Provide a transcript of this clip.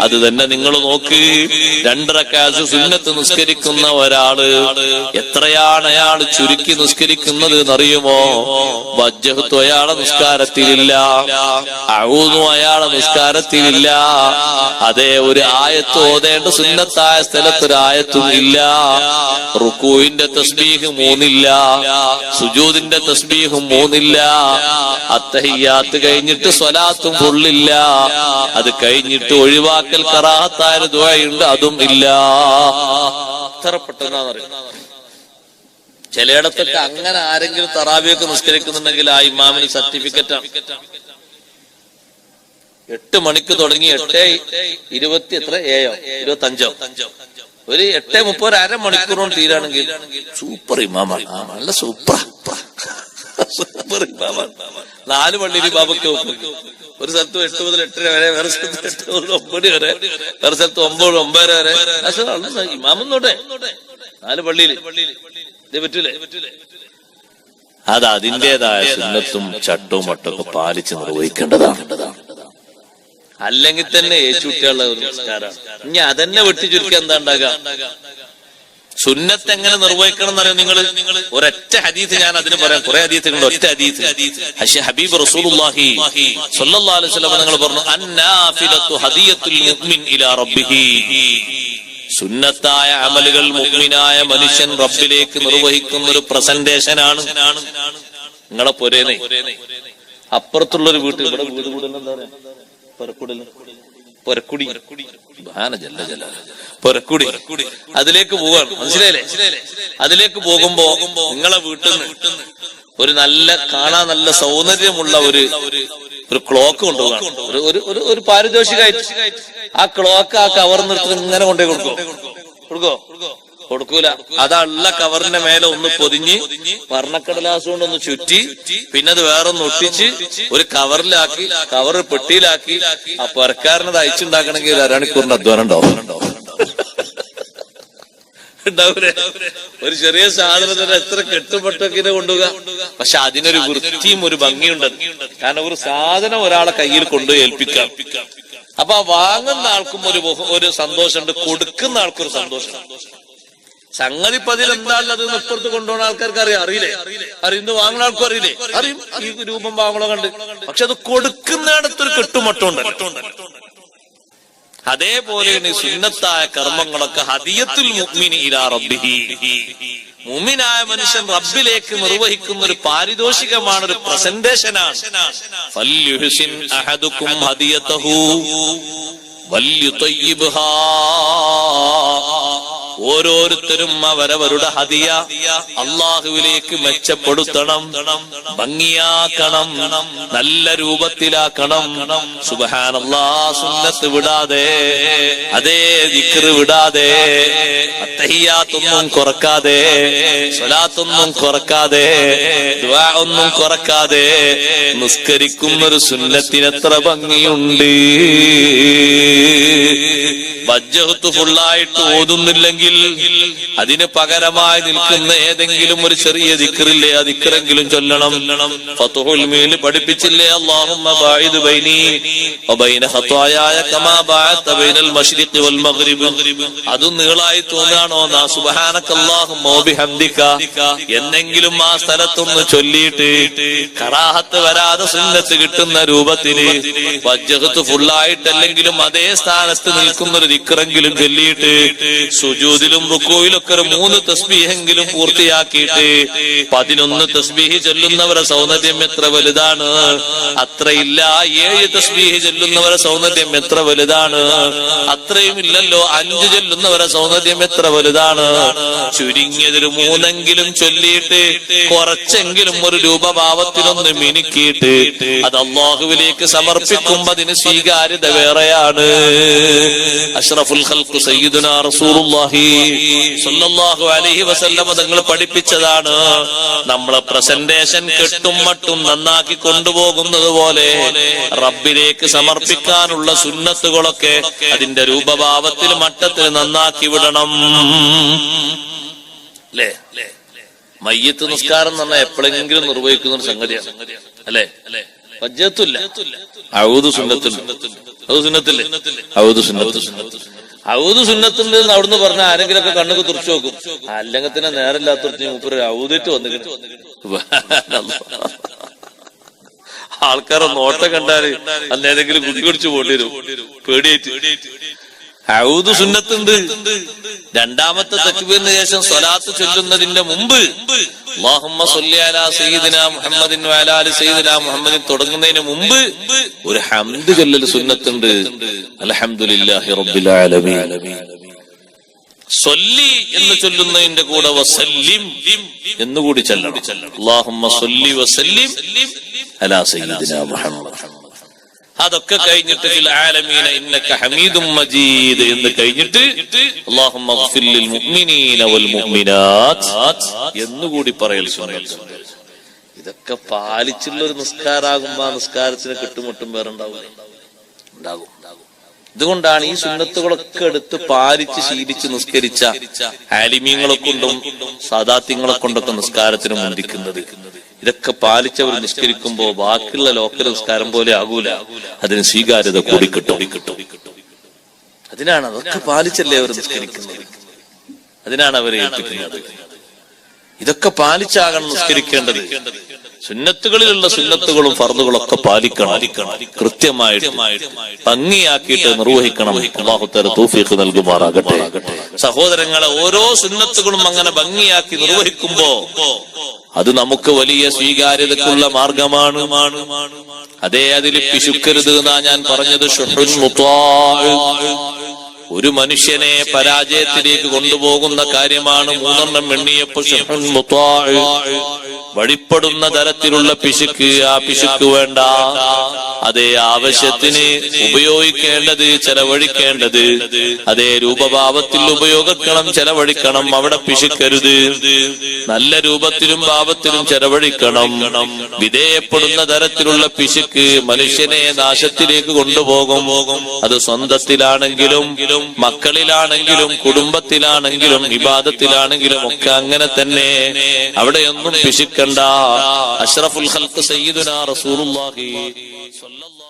അത് തന്നെ നിങ്ങൾ നോക്ക്. രണ്ടരക്കാശ് സുന്നത്ത് നിസ്കരിക്കുന്ന ഒരാൾ എത്രയാണ് അയാൾ ചുരുക്കി നിസ്കരിക്കുന്നത് എന്നറിയുമോ? വജ്ജഹത്വം അയാളെ നിസ്കാരത്തിലില്ല. അഴൂന്നും അയാളെ നിസ്കാരത്തിലില്ല. അതേ ഒരു ആയത്ത് ഓതേണ്ട സുന്നത്തായ സ്ഥലത്ത് ഒരു ആയത്തും ഇല്ല. റുക്കൂവിന്റെ തസ്ബീഹ് മൂന്നില്ല. സുജൂദിന്റെ തസ്ബീഹും മൂന്നില്ല. അത്തഹിയാത്ത് കഴിഞ്ഞിട്ട് സ്വലാത്തും പൊള്ളില്ല അത് കഴിഞ്ഞിട്ട് ഒഴിവാക്കൽ കറാഹത്തായ ദുബായുണ്ട് അതും ഇല്ല. ചിലയിടത്തൊക്കെ അങ്ങനെ ആരെങ്കിലും തറാവിയൊക്കെ നിസ്കരിക്കുന്നുണ്ടെങ്കിൽ ആ ഇമാമിന് സർട്ടിഫിക്കറ്റ്. എട്ട് മണിക്ക് തുടങ്ങി എട്ട് ഇരുപത്തി എത്ര? ഏയോ ഇരുപത്തി അഞ്ചോ ഒരു എട്ട് മുപ്പത് അര അരമണിക്കൂർ കൊണ്ട് തീരാണെങ്കിൽ സൂപ്പർ ഇമാമാണ് നല്ല സൂപ്പർ നാല് പള്ളിയിൽ ബാബക്ക് വെക്കും. ഒരു സ്ഥലത്ത് എട്ട് മുതൽ എട്ടര വരെ വേറെ സ്ഥലത്ത് എട്ട് മുതൽ ഒമ്പത് വരെ വേറെ സ്ഥലത്ത് ഒമ്പത് ഒമ്പതര വരെ. ഇമാമെന്നോട്ടെ. നാല് പള്ളിയിൽ ഇത് പറ്റൂലേ? അത് അതിന്റെതായ സുന്നത്തും ചട്ടവും മട്ടൊക്കെ പാലിച്ച് നിർവഹിക്കേണ്ടതാണ്. അല്ലെങ്കിൽ തന്നെ ഏച്ചുട്ടിയുള്ള ഒരു നിസ്കാരമാണ് ഇനി അതന്നെ വെട്ടിച്ചുരുക്കി എന്താ ഉണ്ടാകുക സുന്നത്ത് എങ്ങനെ നിർവഹിക്കണം എന്നറിയോ നിങ്ങൾ? ഒരൊറ്റ ഹദീസ് ഞാൻ അതിന് പറയാം. കുറെ ഹദീത്തുണ്ട് ഒറ്റ ഹദീസ്. പക്ഷേ ഹബീബ് റസൂലുള്ളാഹി സ്വല്ലല്ലാഹു അലൈഹി വസല്ലം നിങ്ങൾ പറഞ്ഞു അന്നാഫിലത്തു ഹദിയത്തുൽ മുഅ്മിൻ ഇലാ റബ്ബിഹി. സുന്നത്തായ അമലുകൾ മുഅ്മിനായ മനുഷ്യൻ റബ്ബിലേക്ക് നിർവഹിക്കുന്ന ഒരു പ്രസന്റേഷൻ ആണ് നിങ്ങളെ പൊരേനെ അപ്പുറത്തുള്ള ഒരു വീട്ടിൽ ഇവിടെ വീട് കൂടുതൽ എന്താ പറയാ? പൊരക്കുടൽ പൊരക്കുടി. ജല്ല ജലാല. പൊരക്കുടി. അതിലേക്ക് പോവാണ്. മനസ്സിലായില്ലേ? അതിലേക്ക് പോകുമ്പോ നിങ്ങളെ വീട്ടിൽ നിന്ന് ഒരു നല്ല കാണാൻ നല്ല സൗന്ദര്യമുള്ള ഒരു ഒരു ക്ലോക്ക് കൊണ്ടുപോകാണ്. ഒരു ഒരു ഒരു പാരിതോഷികമായിട്ട് ആ ക്ലോക്ക് ആ കവർ നിർത്തി ഇങ്ങനെ കൊണ്ടുപോയി കൊടുക്കോ കൊടുക്കോ കൊടുക്കൂല. അതള്ള കവറിന്റെ മേലെ ഒന്ന് പൊതിഞ്ഞ് വർണക്കടലാസ് കൊണ്ട് ഒന്ന് ചുറ്റി പിന്നെ അത് വേറെ ഒന്ന് ഒട്ടിച്ച് ഒരു കവറിലാക്കി കവർ പെട്ടിയിലാക്കി ആ പെരക്കാരനത് അയച്ചുണ്ടാക്കണമെങ്കിൽ ഒരു അരമണിക്കൂറിന്റെ അധ്വാനം ഉണ്ടാവും. ഒരു ചെറിയ സാധനത്തിന് എത്ര കെട്ടുപെട്ടൊക്കെ കൊണ്ടുപോകുക പക്ഷെ അതിനൊരു വൃത്തിയും ഒരു ഭംഗിയുണ്ട്. കാരണം ഒരു സാധനം ഒരാളെ കയ്യിൽ കൊണ്ടുപോയി ഏൽപ്പിക്കാം. അപ്പൊ ആ വാങ്ങുന്ന ആൾക്കും ഒരു ഒരു സന്തോഷമുണ്ട് കൊടുക്കുന്ന ആൾക്കും ഒരു സന്തോഷം സംഗതി എന്താണുള്ളത് എന്ന് ഇപ്പുറത്ത് കൊണ്ടുപോകുന്ന ആൾക്കാർക്ക് അറിയാം. അറിയില്ലേ? അറിയുന്നു വാങ്ങുന്ന ആൾക്കും അറിയില്ലേ? അറിയും. ഈ രൂപം വാങ്ങണോ കണ്ട്. പക്ഷെ അത് കൊടുക്കുന്നിടത്തൊരു കെട്ടുമട്ടുണ്ട് അതേപോലെ സുന്നത്തായ കർമ്മങ്ങളൊക്കെ ഹദിയത്തുൽ മുമിനായ മനുഷ്യൻ റബ്ബിലേക്ക് നിർവഹിക്കുന്ന ഒരു പാരിതോഷികമാണ് ഒരു പ്രസന്റേഷനാണ് ഹദിയതഹു. വല്യുതയ്യിബ്ഹാ. ഓരോരുത്തരും അവരവരുടെ ഹതിയ അള്ളാഹുവിലേക്ക് മെച്ചപ്പെടുത്തണം ഭംഗിയാക്കണം നല്ല രൂപത്തിലാക്കണം. സുബഹാനല്ലാ സുന്നത്ത് വിടാതെ അതേ ദിക്റ് വിടാതെ അത്തഹിയാത്തൊന്നും കുറക്കാതെ സ്വലാത്തൊന്നും കുറക്കാതെ ഒന്നും കുറക്കാതെ നിസ്കരിക്കുന്നൊരു സുന്നത്തിനെത്ര ഭംഗിയുണ്ട്. വജ്ജഹത്ത് ഫുള്ളായിട്ട് ഓതുന്നില്ലെങ്കിൽ അതിന് പകരമായി നിൽക്കുന്ന ഏതെങ്കിലും ഒരു ചെറിയ ദിക്കറില്ലേ ആ ദിക്കറെങ്കിലും ചൊല്ലണം. ഫതുഹുൽ മീൽ പഠിപ്പിച്ചില്ലേ അല്ലാഹുമ്മ ബാഇദ് ബൈനി വബൈന ഖത്തായായ കമാ ബഅത്ത ബൈനൽ മശ്രിഖി വൽ മഗ്രിബ്. അത് നീളായി തോന്നാണോ? നാ സുബ്ഹാനക്കല്ലാഹുമ്മ വബിഹംദിക. എന്നെങ്കിലും ആ സ്ഥലത്തൊന്ന് ചൊല്ലിയിട്ട് കറാഹത്ത് വരാതെ സുന്നത്ത് കിട്ടുന്ന രൂപത്തിൽ വജ്ജഹത്ത് ഫുള്ളായിട്ടല്ലെങ്കിലും അതേ സ്ഥാനത്ത് നിൽക്കുന്ന ഒരു ദിക്കറെങ്കിലും ചൊല്ലിയിട്ട് സുജൂതിലും റുക്കോയിലൊക്കെ ഒരു മൂന്ന് തസ്ബീഹെങ്കിലും പൂർത്തിയാക്കിയിട്ട് പതിനൊന്ന് തസ്ബീഹ് ചൊല്ലുന്നവരെ സൗന്ദര്യം എത്ര വലുതാണ്? അത്രയില്ല ഏഴ് തസ്ബീഹ് ചൊല്ലുന്നവരെ സൗന്ദര്യം എത്ര വലുതാണ്? അത്രയും ഇല്ലല്ലോ അഞ്ച് ചൊല്ലുന്നവരെ സൗന്ദര്യം എത്ര വലുതാണ്? ചുരുങ്ങിയതൊരു മൂന്നെങ്കിലും ചൊല്ലിയിട്ട് കുറച്ചെങ്കിലും ഒരു രൂപഭാവത്തിലൊന്ന് മിനുക്കിയിട്ട് അത് അള്ളാഹുവിലേക്ക് സമർപ്പിക്കുമ്പോ അതിന് സ്വീകാര്യത വേറെയാണ്. അഷ്റഫുൽ ഖൽഖ് സയ്യിദുനാ റസൂലുള്ളാഹി സ്വല്ലല്ലാഹു അലൈഹി വസല്ലം തങ്ങൾ പഠിപ്പിച്ചതാണ്. നമ്മളെ പ്രസന്റേഷൻ കെട്ടും മട്ടും നന്നാക്കി കൊണ്ടുപോകുന്നത് പോലെ റബ്ബിലേക്ക് സമർപ്പിക്കാനുള്ള സുന്നത്തുകളൊക്കെ അതിന്റെ രൂപഭാവത്തിൽ മട്ടത്തിൽ നന്നാക്കി വിടണം. അല്ലേ? മയ്യത്ത് നിസ്കാരം എന്ന് പറഞ്ഞാൽ എപ്പോഴെങ്കിലും നിർവഹിക്കുന്ന ഒരു സംഗതിയാണ്. അല്ലേ? ഔദു സുന്നത്തുണ്ട് ഔദു സുന്നത്തില്ലേ ഔദു സുന്നത്ത്. ഔദു സുന്നത്തുണ്ട് എന്ന് അവിടുന്ന് പറഞ്ഞ ആരെങ്കിലും ഒക്കെ കണ്ണൊക്കെ തുറച്ചു നോക്കും. അല്ലെങ്കിൽ തന്നെ നേരമില്ലാത്തടത്ത് മൂപ്പര് വന്നു വന്നിട്ട് ആൾക്കാരെ നോട്ടം കണ്ടാൽ അന്ന് ഏതെങ്കിലും കുടി കുടിച്ചു പോണ്ടി വരും. പേടിയായിട്ട്. ഔദു സുന്നത്തുണ്ട്. രണ്ടാമത്തെ തക്ബീറിന് ശേഷം സ്വലാത്ത് ചൊല്ലുന്നതിന്റെ മുമ്പ് സയ്യിദിന മുഹമ്മദിൻ മുഹമ്മദിൻ തുടങ്ങുന്നതിന് മുമ്പ് ഒരു ഹംദ് ചൊല്ലൽ സുന്നത്തുണ്ട്. അൽഹംദുലില്ലാഹി റബ്ബിൽ ആലമീൻ. സൊല്ലി എന്ന് ചൊല്ലുന്നതിന്റെ കൂടെ വസല്ലിം എന്നുകൂടി ചെല്ലണം. അല്ലാഹുമ്മ സൊല്ലി വസല്ലിം അലാ സയ്യിദിന മുഹമ്മദ്. അതൊക്കെ കഴിഞ്ഞിട്ട് ആലമീന മജീദ് എന്ന് കഴിഞ്ഞിട്ട് അല്ലാഹുമ്മ ഗ്ഫിർ ലിൽ മുഅ്മിനീന വൽ മുഅ്മിനാത്ത് എന്നുകൂടി പറയൽ ഇതൊക്കെ പാലിച്ചുള്ള ഒരു നിസ്കാരാകുമ്പോ ആ നിസ്കാരത്തിന് കിട്ടുമുട്ടും വേറെ ഉണ്ടാകും. ഇതുകൊണ്ടാണ് ഈ സുന്നത്തുകളൊക്കെ എടുത്ത് പാലിച്ച് ശീലിച്ച് നിസ്കരിച്ച ആലിമീങ്ങളെ കൊണ്ടും സാദാത്യങ്ങളെ കൊണ്ടൊക്കെ നിസ്കാരത്തിന് മുന്തിക്കുന്നത്. ഇതൊക്കെ പാലിച്ചവർ നിസ്കരിക്കുമ്പോൾ ബാക്കിയുള്ള ലോക്കൽ നിസ്കാരം പോലെ ആകൂല. അതിന് സ്വീകാര്യത കൂടി കിട്ടും. അതിനാണ് അതൊക്കെ പാലിച്ചല്ലേ അവർ നിസ്കരിക്കുന്നത്. അതിനാണ് അവരെ ഏൽപ്പിക്കുന്നത്. ഇതൊക്കെ പാലിച്ചാകണം നിസ്കരിക്കേണ്ടത്. സുന്നത്തുകളിലുള്ള സുന്നത്തുകളും ഫർദുകളും ഒക്കെ പാലിക്കണം. കൃത്യമായിട്ട് ഭംഗിയാക്കിയിട്ട് നിർവഹിക്കണം. അള്ളാഹുത്തര തൗഫീഖ് നൽകുമാറാകട്ടെ. സഹോദരങ്ങളെ ഓരോ സുന്നത്തുകളും അങ്ങനെ ഭംഗിയാക്കി നിർവഹിക്കുമ്പോ അത് നമുക്ക് വലിയ സ്വീകാര്യതക്കുള്ള മാർഗമാണ് അതേ അതിൽ പിശുക്കരുത് എന്നാ ഞാൻ പറഞ്ഞത്. ഒരു മനുഷ്യനെ പരാജയത്തിലേക്ക് കൊണ്ടുപോകുന്ന കാര്യമാണ് മൂന്നെണ്ണം എണ്ണിയപ്പോ ഷുഹുൻ മുത്വാഅ്. വഴിപ്പെടുന്ന തരത്തിലുള്ള പിശുക്ക് ആ പിശുക്ക് വേണ്ട. അതേ ആവശ്യത്തിന് ഉപയോഗിക്കേണ്ടത് ചെലവഴിക്കേണ്ടത്. അതേ രൂപഭാവത്തിൽ ഉപയോഗിക്കണം ചെലവഴിക്കണം അവിടെ പിശുക്കരുത്. നല്ല രൂപത്തിലും ഭാവത്തിലും ചെലവഴിക്കണം. വിധേയപ്പെടുന്ന തരത്തിലുള്ള പിശുക്ക് മനുഷ്യനെ നാശത്തിലേക്ക് കൊണ്ടുപോകും. അത് സ്വന്തത്തിലാണെങ്കിലും മക്കളിലാണെങ്കിലും കുടുംബത്തിലാണെങ്കിലും വിവാദത്തിലാണെങ്കിലും ഒക്കെ അങ്ങനെ തന്നെ. അവിടെയൊന്നും പിശുക്കണ്ട അഷ്റഫുൽ ഖൽഖ് സയ്യിദുനാ റസൂലുള്ളാഹി സ്വല്ലല്ലാഹു